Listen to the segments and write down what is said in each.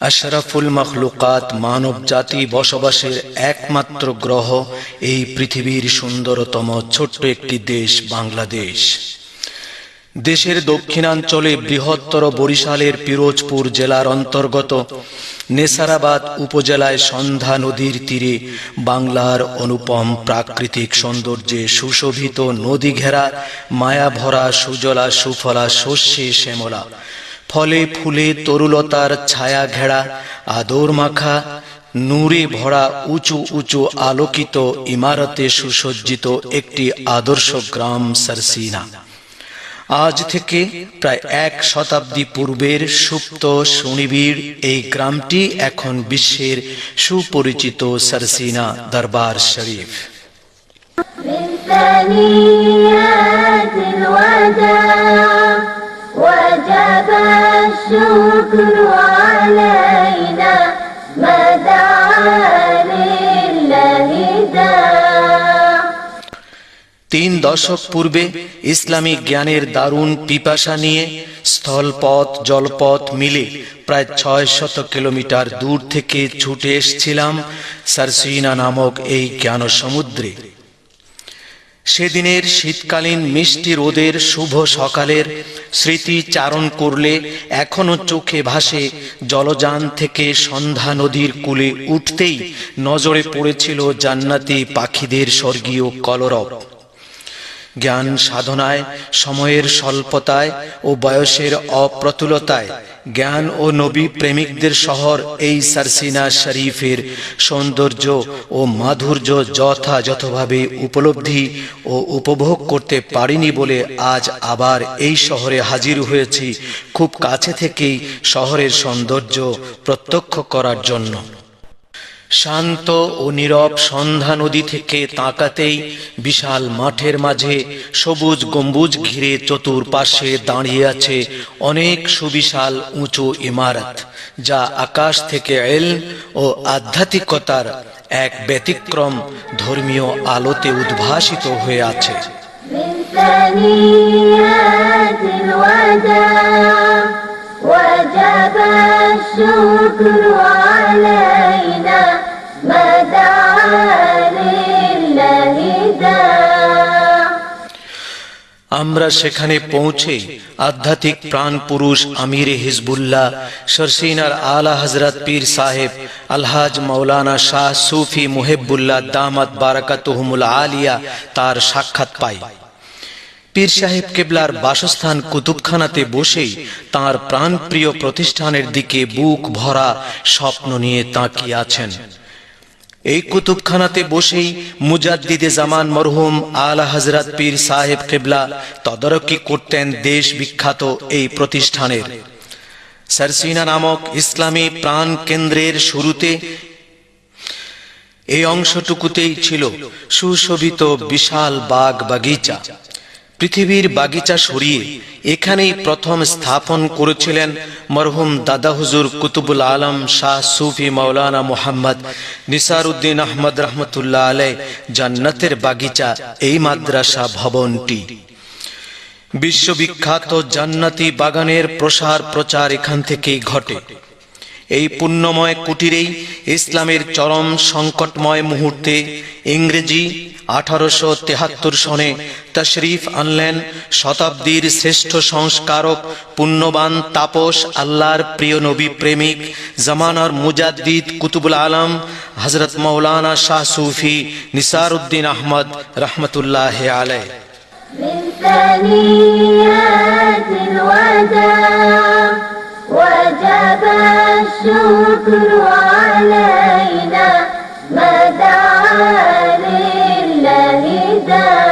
আশরাফুল মখলুকাত মানব জাতি বসবাসের একমাত্র গ্রহ এই পৃথিবীর সুন্দরতম ছোট্ট একটি দেশ বাংলাদেশ। দেশের দক্ষিণাঞ্চলে বৃহত্তর বরিশালের পিরোজপুর জেলার অন্তর্গত নেসারাবাদ উপজেলায় সন্ধ্যা নদীর তীরে বাংলার অনুপম প্রাকৃতিক সৌন্দর্যে সুশোভিত নদী ঘেরা মায়া ভরা সুজলা, সুফলা, শস্যে, শ্যামলা। ফলে ফুলে তরুলতার ছায়া ঘেরা, আদর মাখা, নূরে ভরা উঁচু উঁচু আলোকিত ইমারতে সুসজ্জিত একটি আদর্শ গ্রাম সারসিনা। আজ থেকে প্রায় এক শতাব্দী পূর্বের সুপ্ত সুনিবিড় এই গ্রামটি এখন বিশ্বের সুপরিচিত সারসিনা দরবার শরীফ। الشكر علينا ما دعا لله داع তিন দশক পূর্বে ইসলামিক জ্ঞানের দারুণ পিপাসা নিয়ে স্থলপথ জলপথ মিলে প্রায় ছয় শত কিলোমিটার দূর থেকে ছুটে এসছিলাম সারসিনা নামক এই জ্ঞান সমুদ্রে সেদিনের শীতকালীন মিষ্টি রোদের শুভ সকালের স্মৃতি চারণ করলে এখনও চোখে ভাসে জলযান থেকে সন্ধ্যা নদীর কূলে উঠতেই নজরে পড়েছিল জান্নাতি পাখিদের স্বর্গীয় কলরব। জ্ঞান সাধনায়, সময়ের স্বল্পতায় ও বয়সের অপ্রতুলতায় জ্ঞান ও নবী প্রেমিকদের শহর এই সারসিনা শরীফের সৌন্দর্য ও মাধুর্য যথাযথভাবে উপলব্ধি ও উপভোগ করতে পারিনি বলে আজ আবার এই শহরে হাজির হয়েছি খুব কাছে থেকেই শহরের সৌন্দর্য প্রত্যক্ষ করার জন্য। শান্ত ও নীরব সন্ধ্যা নদী থেকে তাকাতেই বিশাল মাঠের মাঝে সবুজ গম্বুজ ঘিরে চতুর্পাশে দাঁড়িয়ে আছে অনেক সুবিশাল উঁচু ইমারত যা আকাশ থেকে এল ও আধ্যাত্মিকতার এক ব্যতিক্রম ধর্মীয় আলোতে উদ্ভাসিত হয়ে আছে من ثنيات الوداع وجب الشكر علينا আমরা সেখানে পৌঁছে আধ্যাত্মিক প্রাণ পুরুষ আমির হিজবুল্লাহ সরসিনার আলা হজরত পীর সাহেব, আলহাজ মৌলানা শাহ সুফি মুহেবুল্লাহ দামাত বারাকাতুহমুল আলিয়া তার সাক্ষাৎ পাই। পীর সাহেব কেবলার বাসস্থান কুতুবখানাতে বসেই তাঁর প্রাণপ্রিয় প্রতিষ্ঠানের দিকে বুক ভরা স্বপ্ন নিয়ে তাকিয়ে আছেন। এই কুতুবখানাতে বসেই মুজাদ্দিদে জামান মরহুম আলা হজরত পীর সাহেব কেবলা তদারকি করতেন দেশ বিখ্যাত এই প্রতিষ্ঠানের। সারসিনা নামক ইসলামী প্রাণ কেন্দ্রের শুরুতে এই অংশটুকুতেই ছিল সুশোভিত বিশাল বাগ বাগিচা পৃথিবীর বাগিচা সরিয়ে এখানেই প্রথম স্থাপন করেছিলেন মরহুম দাদা হুজুর কুতুবুল আলম শাহ সুফি মৌলানা মোহাম্মদ নিসারুদ্দিন আহমদ রহমতুল্লাহ আলাই জান্নাতের বাগিচা এই মাদ্রাসা ভবনটি। বিশ্ববিখ্যাত জান্নাতি বাগানের প্রসার প্রচার এখান থেকেই ঘটে। এই পুণ্যময় কুটিরেই ইসলামের চরম সংকটময় মুহূর্তে ইংরেজি আঠারোশো তেহাত্তর সনে তশরিফ আনলেন শতাব্দীর শ্রেষ্ঠ সংস্কারক পুণ্যবান তাপস আল্লাহর প্রিয় নবী প্রেমিক জামানার মুজাদ্দিদ কুতুবুল আলম হজরত মৌলানা শাহ সুফি নিসারুদ্দিন আহমদ রহমতুল্লাহ আলাই من ثنيات الوداع وجب الشكر علينا ما دعا لله داع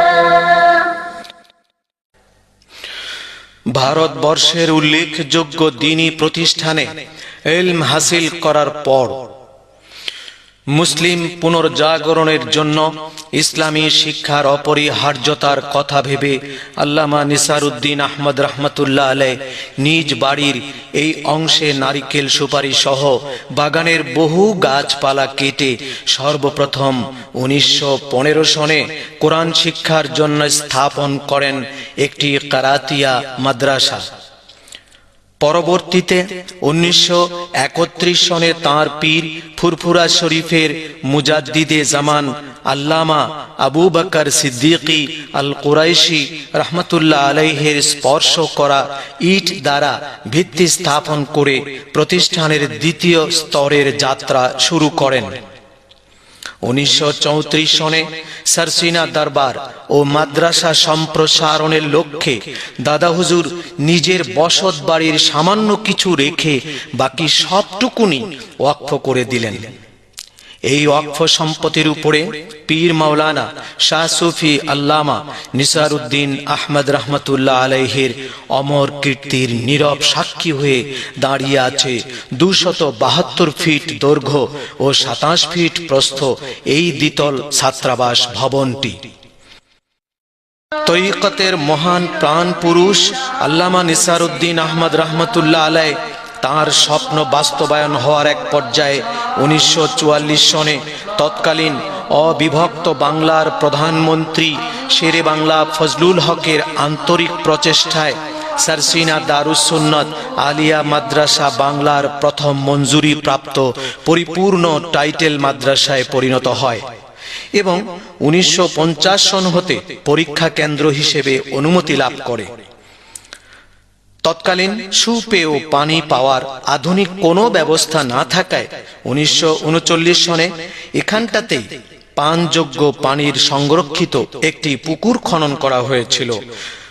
ভারতবর্ষের উল্লেখযোগ্য দিনী প্রতিষ্ঠানে এলম হাসিল করার পর মুসলিম পুনর্জাগরণের জন্য ইসলামী শিক্ষার অপরিহার্যতার কথা ভেবে আল্লামা নিসারুদ্দিন আহমদ রহমতুল্লাহ আলে নিজ বাড়ির এই অংশে নারিকেল সুপারি সহ বাগানের বহু গাছপালা কেটে সর্বপ্রথম উনিশশো পনেরো সনে কোরআন শিক্ষার জন্য স্থাপন করেন একটি কারাতিয়া মাদ্রাসা। পরবর্তীতে উনিশশো একত্রিশ সনে তাঁর পীর ফুরফুরা শরীফের মুজাদ্দিদে জামান আল্লামা আবু বকর সিদ্দিকী আল কুরাইশি রহমতুল্লাহ আলাইহের স্পর্শ করা ইট দ্বারা ভিত্তি স্থাপন করে প্রতিষ্ঠানের দ্বিতীয় স্তরের যাত্রা শুরু করেন। উনিশশো চৌত্রিশ সনে সারসিনা দরবার ও মাদ্রাসা সম্প্রসারণের লক্ষ্যে দাদা হুজুর নিজের বসত বাড়ির সামান্য কিছু রেখে বাকি সবটুকুনি ওয়াক্ফ করে দিলেন। এই ওয়াকফ সম্পত্তির উপরে পীর মাওলানা শাহ সুফি আল্লামা নিসারুদ্দিন আহমদ রহমতুল্লাহ আলাইহের অমর কীর্তির নীরব সাক্ষী হয়ে দাঁড়িয়ে আছে দুশত বাহাত্তর ফিট দৈর্ঘ্য ও সাতাশ ফিট প্রস্থ এই দ্বিতল ছাত্রাবাস ভবনটি। তৈকতের মহান প্রাণ পুরুষ আল্লামা নিসারুদ্দিন আহমদ রহমতুল্লাহ আলাই তার স্বপ্ন বাস্তবায়ন হওয়ার এক পর্যায়ে উনিশশো চুয়াল্লিশ সনে তৎকালীন অবিভক্ত বাংলার প্রধানমন্ত্রী শেরে বাংলা ফজলুল হকের আন্তরিক প্রচেষ্টায় সারসিনা দারুসুন্নত আলিয়া মাদ্রাসা বাংলার প্রথম মঞ্জুরি প্রাপ্ত পরিপূর্ণ টাইটেল মাদ্রাসায় পরিণত হয় এবং উনিশশো পঞ্চাশ সন হতে পরীক্ষা কেন্দ্র হিসেবে অনুমতি লাভ করে। তৎকালীন সুপেয় পানি পাওয়ার আধুনিক কোনো ব্যবস্থা না থাকায় উনিশশো উনচল্লিশ সনে এখানটাতেই পানযোগ্য পানির সংরক্ষিত একটি পুকুর খনন করা হয়েছিল।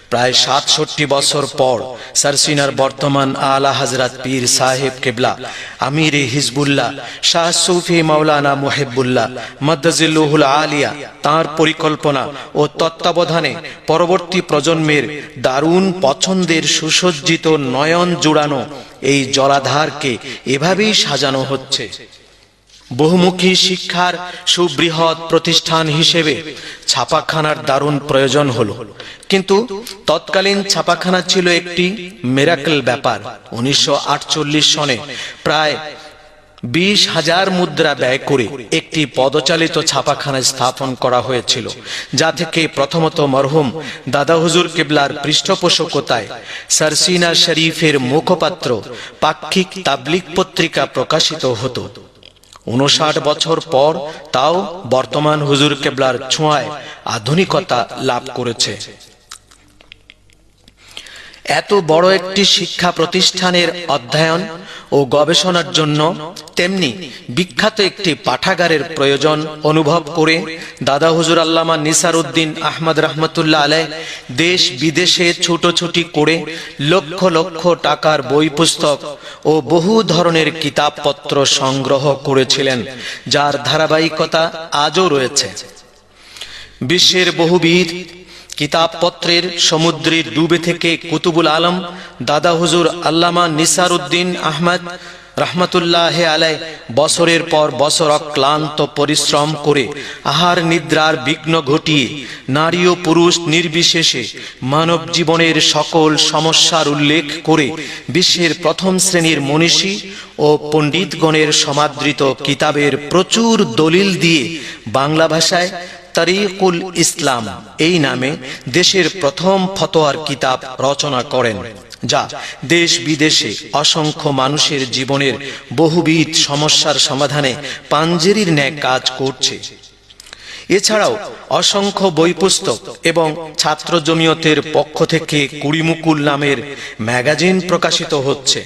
প্রায় সাতষট্টি বছর পর সারসিনার বর্তমান আলা হাজরাত পীর সাহেব কেবলা, আমির হিজবুল্লাহ, শাহ সুফি মাওলানা মুহেবুল্লাহ মদ্দাজিল্লুহুল আলিয়া তার পরিকল্পনা ও তত্ত্বাবধানে পরবর্তী প্রজন্মের দারুণ পছন্দের সুসজ্জিত নয়ন জুড়ানো এই জলাধারকে এভাবেই সাজানো হচ্ছে। বহুমুখী শিক্ষার সুবৃহৎ প্রতিষ্ঠান হিসেবে ছাপাখানার দারুণ প্রয়োজন হলো। কিন্তু তৎকালীন ছাপাখানা ছিল একটি মেরাকেল ব্যাপার। উনিশশো আটচল্লিশ সনে প্রায় বিশ হাজার মুদ্রা ব্যয় করে একটি পদচালিত ছাপাখানা স্থাপন করা হয়েছিল, যা থেকে প্রথমত মরহুম দাদা হুজুর কেবলার পৃষ্ঠপোষকতায় সারসিনা শরীফের মুখপাত্র পাক্ষিক তাবলিক পত্রিকা প্রকাশিত হতো। উনষাট বছর পর তাও বর্তমান হুজুর কেবলার ছোঁয়ায় আধুনিকতা লাভ করেছে। এত বড় একটি শিক্ষা প্রতিষ্ঠানের অধ্যয়ন ও গবেষণার জন্য তেমনি বিখ্যাত একটি পাঠাগারের প্রয়োজন অনুভব করে দাদা হুজুর আল্লামা নিসার উদ্দিন আহমদ রহমতুল্লাহ আলাই দেশ বিদেশে ছুটোছুটি করে লক্ষ লক্ষ টাকার বই পুস্তক ও বহু ধরনের কিতাবপত্র সংগ্রহ করেছিলেন, যার ধারাবাহিকতা আজও রয়েছে। বিশ্বের বহুবিধ কিতাবপত্রের সমুদ্রে ডুবে থেকে কুতুবুল আলম, দাদা হুজুর আল্লামা নিসার উদ্দিন আহমদ রহমতুল্লাহ আলাই বছরের পর বছর অক্লান্ত পরিশ্রম করে আহার নিদ্রার বিঘ্ন ঘটিয়ে নারী ও পুরুষ নির্বিশেষে মানব জীবনের সকল সমস্যার উল্লেখ করে বিশ্বের প্রথম শ্রেণির মনীষী ও পণ্ডিতগণের সমাদৃত কিতাবের প্রচুর দলিল দিয়ে বাংলা ভাষায় তারিকুল ইসলাম, এই নামে দেশের প্রথম ফতোয়ার কিতাব রচনা করেন, যা দেশ বিদেশে অসংখ্য মানুষের জীবনের বহুবিধ সমস্যার সমাধানে পাঞ্জেরির ন্যায় কাজ করছে। এছাড়াও অসংখ্য বই পুস্তক এবং ছাত্র জমিয়তের পক্ষ থেকে কুড়িমুকুল নামের ম্যাগাজিন প্রকাশিত হচ্ছে।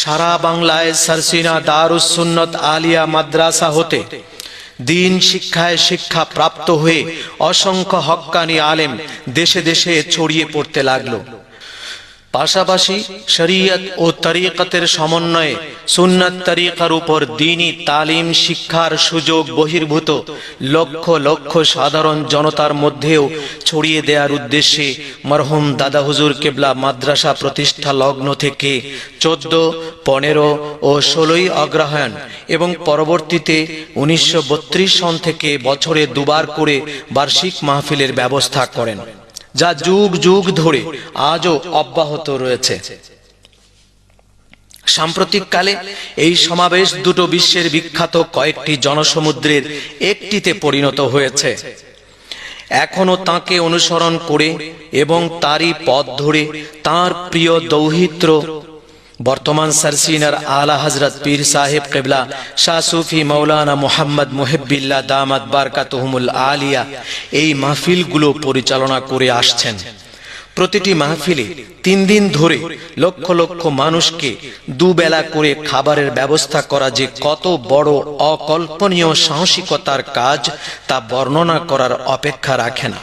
সারা বাংলায় সারসিনা দারুসুন্নত আলিয়া মাদ্রাসা হতে দিন শিক্ষায় শিক্ষা প্রাপ্ত হয়ে অসংখ্য হক্কানি আলেম দেশে দেশে ছড়িয়ে পড়তে লাগল। পাশাপাশি শরীয়ত ও তরিকতের সমন্বয়ে সুন্নত তরিকার উপর দিনই তালিম শিক্ষার সুযোগ বহির্ভূত লক্ষ লক্ষ সাধারণ জনতার মধ্যেও ছড়িয়ে দেওয়ার উদ্দেশ্যে মরহুম দাদা হুজুর কেবলা মাদ্রাসা প্রতিষ্ঠা লগ্ন থেকে চোদ্দ, পনেরো ও ষোলোই অগ্রহায়ণ এবং পরবর্তীতে উনিশশো বত্রিশ সন থেকে বছরে দুবার করে বার্ষিক মাহফিলের ব্যবস্থা করেন। যা যুগ যুগ ধরে আজও অব্যাহত রয়েছে। সাম্প্রতিক কালে এই সমাবেশ দুটো বিশ্বের বিখ্যাত কয়েকটি জনসমুদ্রের একটিতে পরিণত হয়েছে। এখনও তাকে অনুসরণ করে এবং তারই পথ ধরে তার প্রিয় দৌহিত্র বর্তমান সারসিনার আলা হজরত পীর সাহেব কেবলা, শাহ সুফি মৌলানা মোহাম্মদ মুহিব্বিল্লা দামাত বারকাতহুমুল আলিয়া এই মাহফিলগুলো পরিচালনা করে আসছেন। প্রতিটি মাহফিলে তিন দিন ধরে লক্ষ লক্ষ মানুষকে দুবেলা করে খাবারের ব্যবস্থা করা যে কত বড় অকল্পনীয় সাহসিকতার কাজ তা বর্ণনা করার অপেক্ষা রাখে না।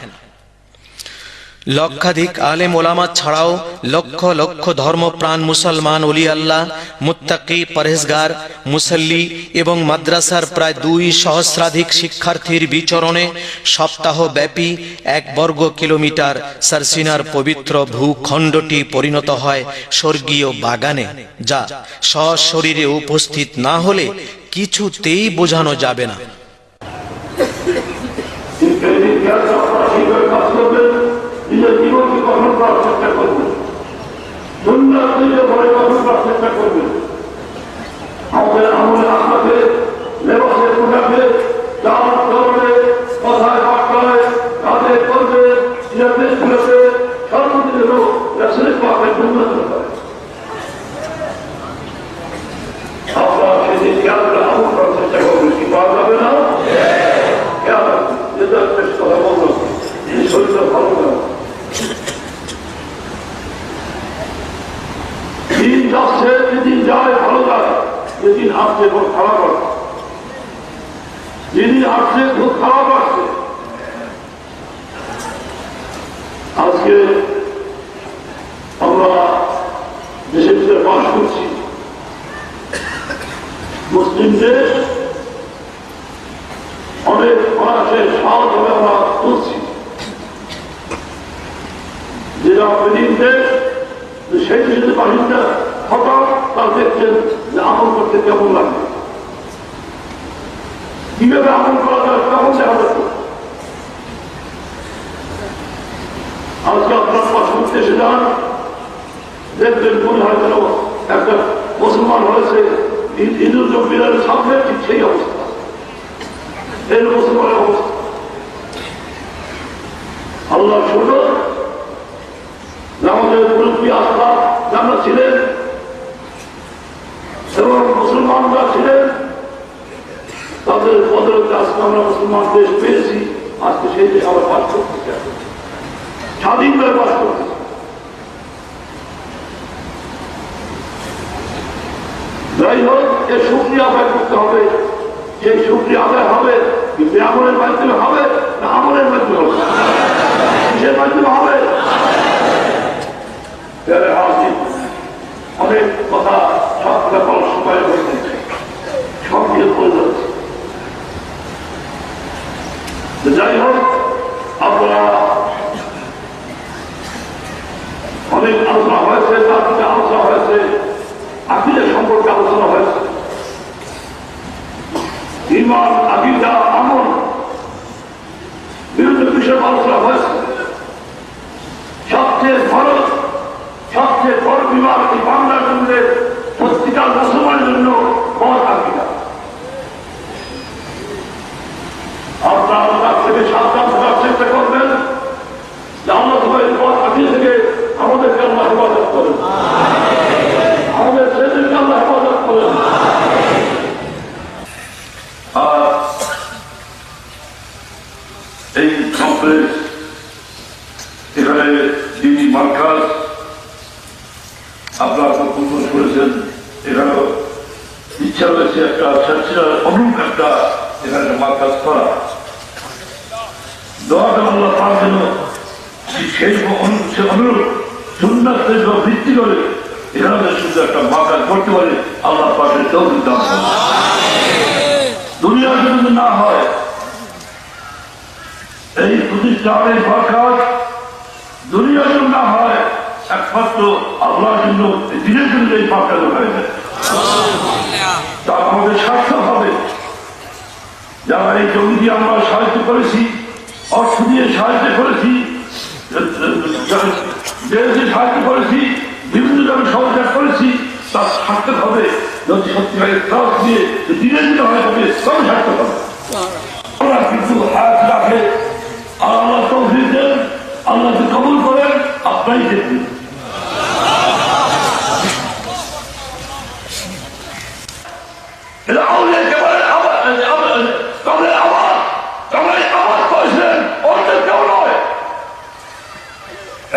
লক্ষাধিক আলেম ওলামা ছাড়াও লক্ষ লক্ষ ধর্মপ্রাণ মুসলমান অলি আল্লাহ, মুত্তাকি, পরহেজগার, মুসল্লি এবং মাদ্রাসার প্রায় দুই সহস্রাধিক শিক্ষার্থীর বিচরণে সপ্তাহ ব্যাপী এক বর্গ কিলোমিটার সারসিনার পবিত্র ভূখণ্ডটি পরিণত হয় স্বর্গীয় বাগানে, যা সশরীরে উপস্থিত না হলে কিছুতেই বোঝানো যাবে না। করবেন। আমাদের আমলে আপনাকে লেবাসের পোশাকে চাল চলবে কথায় বার্তায় কাজে করবে নিজের দেশগুলোতে সর্বদিনের লোক রাসুলের পাকে উন্নত করে আপনারা সেই খেয়ালটা আমল করার চেষ্টা করবেন কি পাওয়া যাবে না খেয়াল যেটা বেশ কথা বলল এই শরীরটা ভালো না দিন যাচ্ছে যেদিন যায় ভালো যায় আসছে খুব খারাপ আসছে যেদিন আসছে খুব খারাপ আসছে আজকে আমরা দেশের ভিতরে বাস করছি। মুসলিম দেশ, অনেক অনায়াসে সহজভাবে আমরা তুলছি যেটা দেশ, সেই দেশের বাহিনীটা হঠাৎ তার আমল করতে কেমন লাগে? কীভাবে করা কেমন দেখা যাচ্ছে করতে একটা মুসলমান হয়েছে ঈদ- ঈদুল সামনে সেই অবস্থা। এই মুসলমানের অবস্থা। আল্লাহ শুনো আমাদের মুরব্বী আস্থা ছিলেন এবং মুসলমানরা ছিলেন তাদের বদলতে আজকে আমরা মুসলমান দেশ পেয়েছি, আজকে সেই দেশে আবার বাস করতে চাই স্বাধীনভাবে বাস করতে যাই হোক, এর শুক্রিয়া আদায় করতে হবে। সেই শুক্রিয়া আদায় হবে কিন্তু আমলের মাধ্যমে হবে, না আমলের মাধ্যমে হবে? কিসের মাধ্যমে হবে? অনেক কথা সব কথা সময় সব দিয়ে বলে যাচ্ছে তো যাই হোক আপনারা অনেক আলোচনা হয়েছে, তার থেকে আলোচনা হয়েছে আকিদের সম্পর্কে আলোচনা হয়েছে। ইমান আকিদা আমল বিভিন্ন বিষয়ে আলোচনা হয়েছে। সবচেয়ে বড় সবচেয়ে বড় বিমান এই বাংলার জন্য সত্যিকার মুসলমানের জন্য বড় আকিদা আপনারা তার থেকে সাবধান থাকার চেষ্টা করবেন যে আমরা সবাই পথ আকিদা থেকে আমাদেরকে আল্লাহ হেফাজত করেন আমাদের ছেলেদেরকে আল্লাহ হেফাজত করেন আর এই কমপ্লেক্স এখানে যিনি মার্কাজ আপনারা প্রপোজ করেছেন এখানে রয়েছে একটা চর্চার অনুরূপ একটা এখানে মার্কাজ করা দোয়াটা আল্লাহ তার জন্য সেই সে অনুরূপ সুন্দর ভিত্তি করে এখানে শুধু একটা মার্কাজ করতে পারে আল্লাহ পাশে চৌধুরী দাম দুনিয়ার যদি না হয় এই প্রতিষ্ঠানের না হয় একমাত্র আল্লাহর জন্য দিনের জন্য এই বরকাত হয়ে যায় তা আমাদের স্বার্থ হবে। যারা এই জমি দিয়ে আমরা সাহায্য করেছি, অর্থ দিয়ে সাহায্য করেছি যে সাহায্য করেছি, বিভিন্ন জনের সহযোগিতা করেছি, তার সার্থক হবে। যদি সত্যিকারের ক্লাস দিয়ে দিনের দিনে হয়ে যাবে তবে সার্থক হবে। আমরা কিন্তু হাত রাখে আল্লাহ আল্লাহ যদি কবুল করেন, আপনাই দেখবেন। এটা আউলিয়া একেবারে আবার তবে আবার করেছিলেন অন্যের কেউ নয়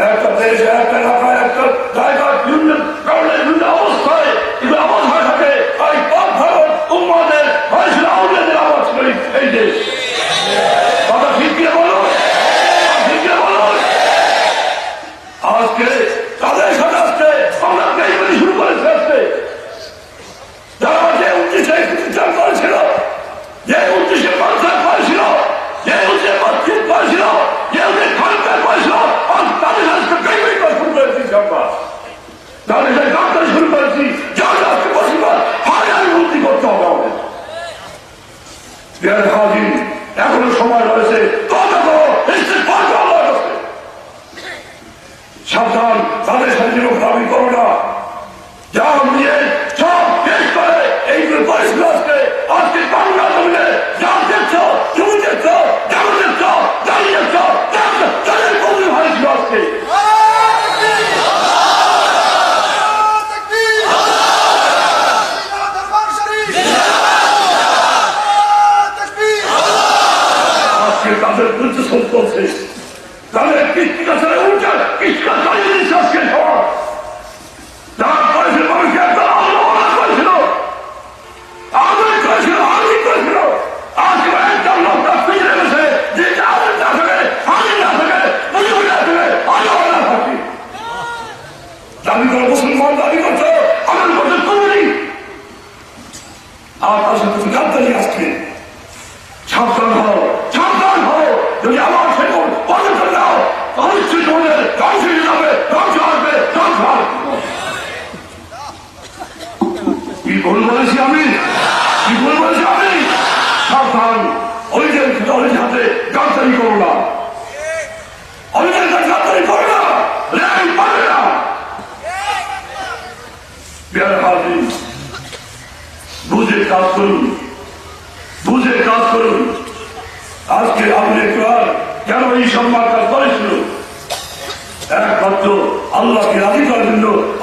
একটা দেশ একটা এলাকায় একটা জায়গায় বিভিন্ন কারণে বিভিন্ন অবস্থায় কিন্তু আবাদ হয়ে থাকে আর এই পথ ভারত উম্মাদের হয়েছিল আউলিয়াদের আবাদ ছিল এই- এই দেশ কথা ঠিক কিনা বলুন কথা ঠিক কিনা বলুন আজকে তাদের সাথে আজকে আমরা এইগুলি শুরু করেছি আজকে যারা যে উদ্দেশ্যে প্রতিষ্ঠান করেছিল যে উদ্দেশ্যে প্রচার করেছিল যে উদ্দেশ্যে মসজিদ করেছিল যে উদ্দেশ্যে খানকার করেছিল আজ তাদের আজকে কেউই করা শুরু করেছি আমরা তাদের সাথে ডাক্তার শুরু করেছি যারা আজকে বসিবার হাজার উন্নতি করতে হবে আমাদের বিহার হাজির এখনও সময় রয়েছে কথা করো ইস্তেফার করো আল্লাহর কাছে। সাবধান তাদের সাথে যেন দাবি করো না যা নিয়ে সব শেষ করে এইগুলো করেছিল আজকে আজকে বাংলা জমিনে যা দেখছ তুমি দেখছ যেমন দেখছ যাই দেখছ তাদের কবি হয়েছিল আজকে আজকে তাদের বিরুদ্ধে শোধ করছে তাদের কৃষ্টিকা ছেড়ে উঠে কৃষ্টিকা চালিয়ে দিচ্ছে আজকে সমাজ যারা করেছিল মানুষকে একটা আন্দোলন করেছিল আন্দোলন করেছিল আন্দোলন করেছিল আজকে একটা লোক তার পিছনে গেছে যে আন্দোলন না থাকে আন্দোলন না থাকে মুজিবুর না থাকে আন্দোলন না থাকে দাবি করে মুসলমান দাবি করছে আন্দোলন করছে তুমি আর তার সাথে তুমি গাদ্দারি আসছে সাবধান হও সাবধান হও যদি আমার সেগুন বন্ধ করে দাও তাহলে নিশ্চয়ই তোমাদের ধ্বংস হয়ে যাবে ধ্বংস আসবে ধ্বংস আসবে কি ভুল বলেছি আমি? কি ভুল বলেছি আমি? সাবধান ওইদের ওই হাতে গাদ্দারি করো না। ওইদের কাছে গাদ্দারি করো না। বুঝে কাজ করুন। বুঝে কাজ করুন। আজকে আপনি কেন এই সম্মান কাজ করেছিল একমাত্র আল্লাহকে রাজি করার জন্য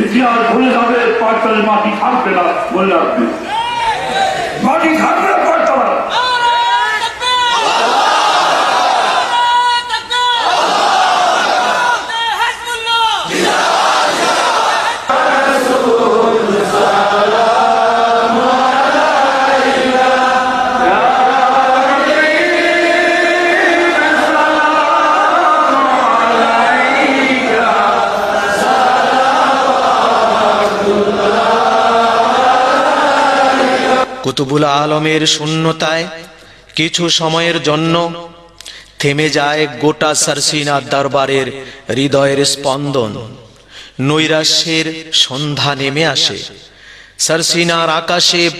ইতিহাস ভুলে যাবে পাঁচতলের মাটি থাকবে না বলে রাখবে। মাটি থাকবে কুতুবুল আলমের শূন্যতায় কিছু সময়ের জন্য থেমে যায় গোটা সারসিনা দরবারের হৃদয়ের স্পন্দন। নৈরাশ্যের সন্ধ্যা নেমে আসে। সারসিনার আকাশে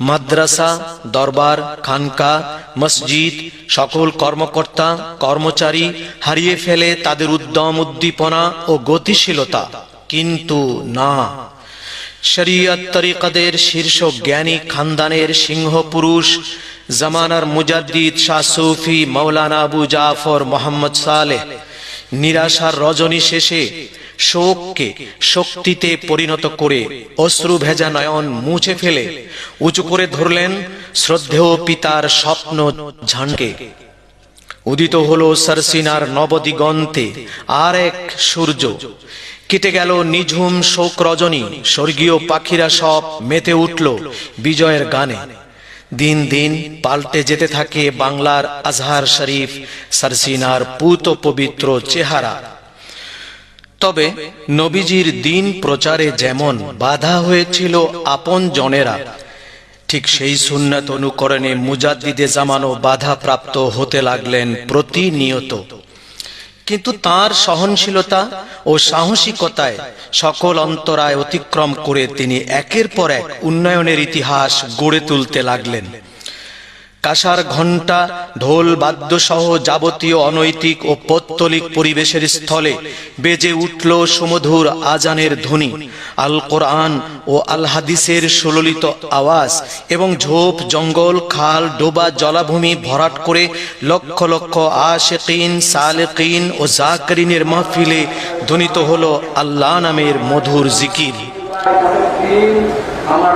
মাদ্রাসা, দরবার, খানকা, মসজিদ, সকল কর্মকর্তা, কর্মচারী হারিয়ে ফেলে তাদের উদ্যম, উদ্দীপনা ও গতিশীলতা। কিন্তু না শরিয়ত শীর্ষ জ্ঞানী খানদানের সিংহ পুরুষ, জামানার মুজাদ্দিদ শাহ সৌফি মৌলানা আবু জাফর মোহাম্মদ সালেহ। নিরাশার রজনী শেষে শোককে শক্তিতে পরিণত করে অশ্রু ভেজা নয়ন মুছে ফেলে উঁচু করে ধরলেন শ্রদ্ধেয় পিতার স্বপ্ন ঝানকে। উদিত হলো সারসিনার নবদিগন্তে আর এক সূর্য। কেটে গেল নিঝুম শোক রজনী, স্বর্গীয় পাখিরা সব মেতে উঠল বিজয়ের গানে। দিন দিন পাল্টে যেতে থাকে বাংলার আজহার শরীফ, সারসিনার পুত পবিত্র চেহারা। তবে নবীজির দিন প্রচারে যেমন বাধা হয়েছিল আপন জনেরা, ঠিক সেই সুন্নাত অনুকরণে মুজাদ্দিদে জামানো বাধা প্রাপ্ত হতে লাগলেন প্রতিনিয়ত। কিন্তু তার সহনশীলতা ও সাহসিকতায় সকল অন্তরায় অতিক্রম করে তিনি একের পর এক উন্নয়নের ইতিহাস গড়ে তুলতে লাগলেন। কাসার ঘণ্টা, ঢোল বাদ্যসহ যাবতীয় অনৈতিক ও পত্তলিক পরিবেশের স্থলে বেজে উঠল সুমধুর আজানের ধ্বনি। আল কোরআন ও আল হাদিসের সুললিত আওয়াজ এবং ঝোপ, জঙ্গল, খাল, ডোবা, জলাভূমি ভরাট করে লক্ষ লক্ষ আশেকিন, সালেকিন ও জাকরিনের মাহফিলে ধ্বনিত হল আল্লাহ নামের মধুর জিকির। আমার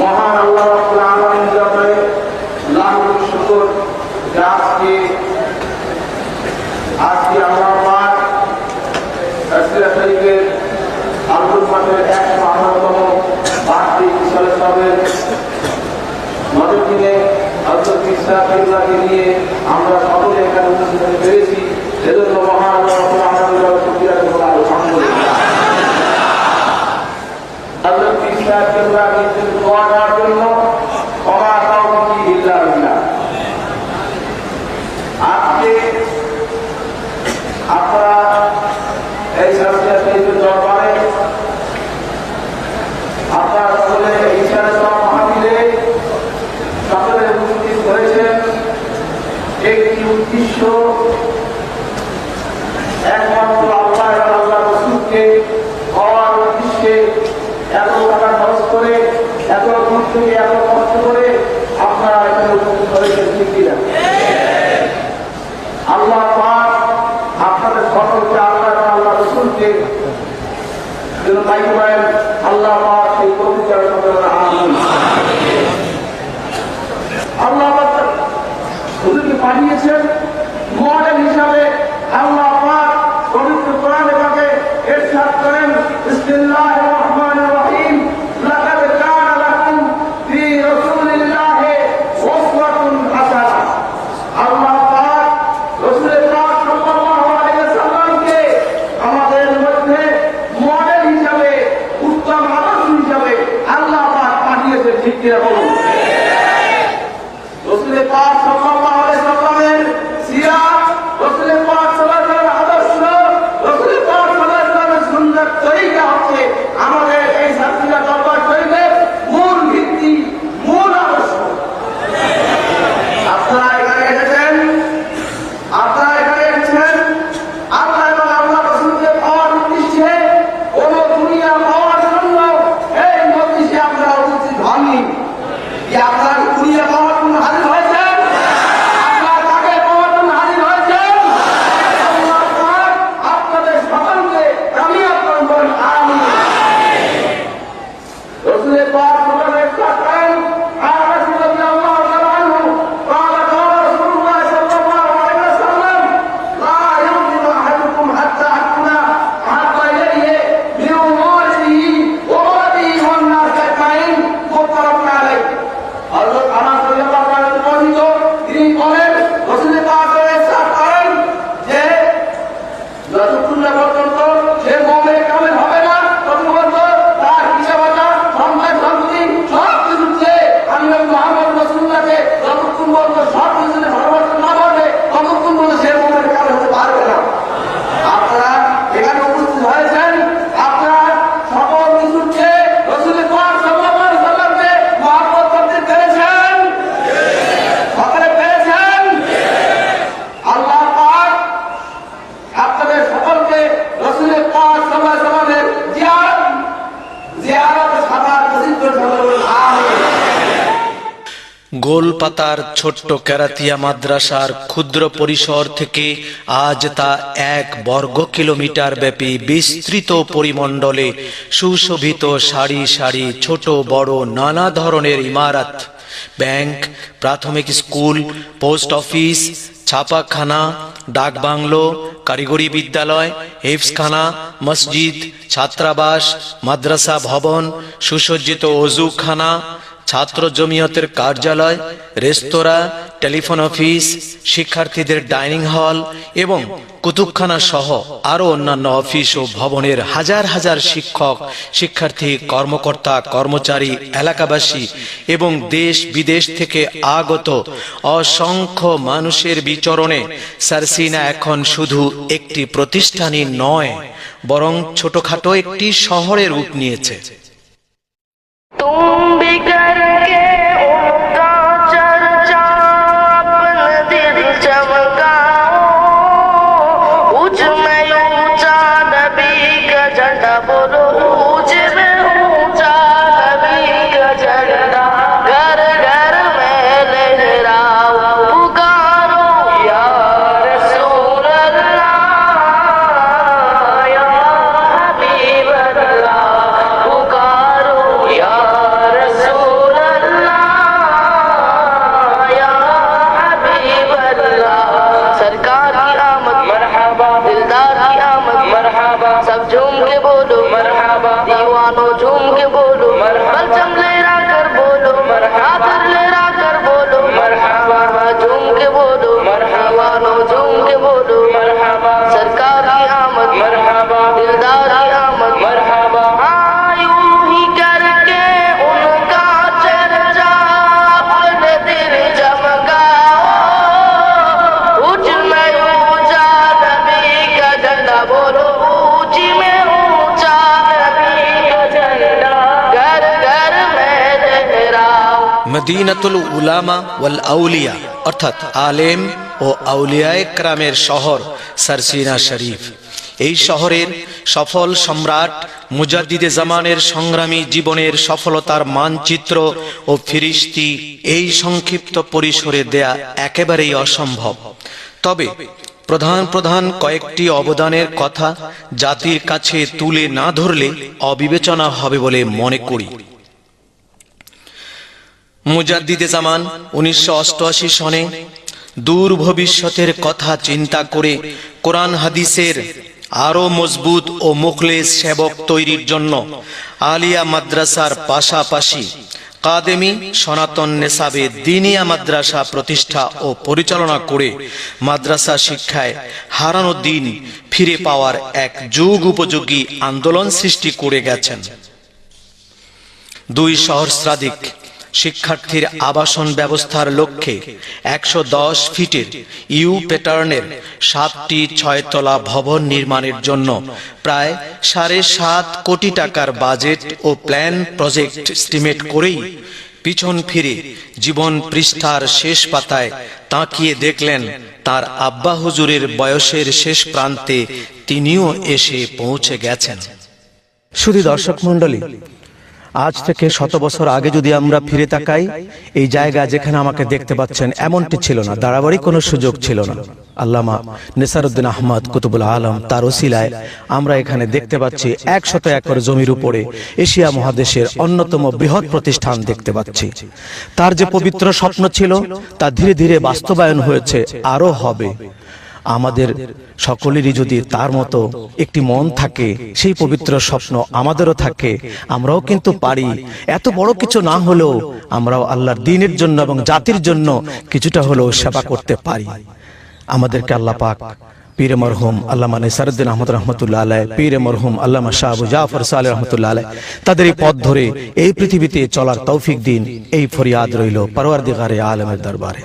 মহান আল্লাহ নিয়ে আমরা Aleluia. সাল্লাহ কলকাতার ছোট্ট কেরাতিয়া মাদ্রাসার ক্ষুদ্র পরিসর থেকে আজ তা এক বর্গ কিলোমিটার ব্যাপী বিস্তৃত পরিমণ্ডলে সুশোভিত সারি সারি ছোট বড় নানা ধরনের ইমারত, ব্যাংক, প্রাথমিক স্কুল, পোস্ট অফিস, ছাপাখানা, ডাকবাংলো, কারিগরি বিদ্যালয় হেফসখানা মসজিদ, ছাত্রাবাস, মাদ্রাসা ভবন, সুসজ্জিত অজুখানা ছাত্র জমিয়তের কার্যালয়, রেস্তোরাঁ, টেলিফোন অফিস, শিক্ষার্থীদের ডাইনিং হল এবং কুতুবখানা সহ আরও অন্যান্য অফিস ও ভবনের হাজার হাজার শিক্ষক, শিক্ষার্থী, কর্মকর্তা, কর্মচারী, এলাকাবাসী এবং দেশ বিদেশ থেকে আগত অসংখ্য মানুষের বিচরণে সারসিনা এখন শুধু একটি প্রতিষ্ঠানই নয়, বরং ছোটখাটো একটি শহরের রূপ নিয়েছে। মদিনাতুল উলামা ওয়াল আউলিয়া, অর্থাৎ আলেম ও আউলিয়ায়ে ক্রামের শহর সারসিনা শরীফ। এই শহরের সফল সম্রাট মুজাদ্দিদে জামানের সংগ্রামী জীবনের সফলতার মানচিত্র ও ফিরিস্তি এই সংক্ষিপ্ত পরিসরে দেয়া একেবারেই অসম্ভব। তবে প্রধান প্রধান কয়েকটি অবদানের কথা জাতির কাছে তুলে না ধরলে অবিবেচনা হবে বলে মনে করি। মুজাদ্দিদে জামান উনিশশো অষ্টআশি সনে দূর ভবিষ্যতের কথা চিন্তা করে কোরআন হাদিসের আরও মজবুত ও মুখলেস সেবক তৈরির জন্য আলিয়া মাদ্রাসার পাশাপাশি কাদেমি সনাতন নেসাবে দিনিয়া মাদ্রাসা প্রতিষ্ঠা ও পরিচালনা করে মাদ্রাসা শিক্ষায় হারানো দিন ফিরে পাওয়ার এক যুগ উপযোগী আন্দোলন সৃষ্টি করে গেছেন। দুই সহস্রাধিক শিক্ষার্থীর আবাসন ব্যবস্থার লক্ষ্যে একশো দশ ফিটের ইউ প্যাটার্নের সাতটি ছয়তলা ভবন নির্মাণের জন্য প্রায় সাড়ে সাত কোটি টাকার বাজেট ও প্ল্যান প্রজেক্ট এস্টিমেট করেই পিছন ফিরে জীবন পৃষ্ঠার শেষ পাতায় তাকিয়ে দেখলেন তার আব্বা হুজুরের বয়সের শেষ প্রান্তে তিনিও এসে পৌঁছে গেছেন। শুধু দর্শক মন্ডলী আজ থেকে শত বছর আগে যদি আমরা ফিরে তাকাই, এই জায়গা যেখানে আমাকে দেখতে পাচ্ছেন এমনটি ছিল না দাঁড়াবারই কোনো সুযোগ ছিল না। আল্লামা নেসারুদ্দিন আহমদ কুতুবুল আলম তার ওসিলায় আমরা এখানে দেখতে পাচ্ছি একশত একর জমির উপরে এশিয়া মহাদেশের অন্যতম বৃহৎ প্রতিষ্ঠান দেখতে পাচ্ছি। তার যে পবিত্র স্বপ্ন ছিল, তা ধীরে ধীরে বাস্তবায়ন হয়েছে, আরও হবে। আমাদের সকলেরই যদি তার মতো একটি মন থাকে, সেই পবিত্র স্বপ্ন আমাদেরও থাকে, আমরাও কিন্তু পারি। এত বড় কিছু না হলেও আমরাও আল্লাহর দিনের জন্য এবং জাতির জন্য কিছুটা হলেও সেবা করতে পারি। আমাদেরকে আল্লাহ পাক পীরে মরহুম আল্লামা নিসারুদ্দিন আহমদ রহমতুল্লাহ আলাই পীরে মরহুম আল্লামা শাহ আবু জাফর সালে রহমতুল্লাহ আলাই তাদের এই পথ ধরে এই পৃথিবীতে চলার তৌফিক দিন, এই ফরিয়াদ রইল পরওয়ার দিগারে আলমের দরবারে।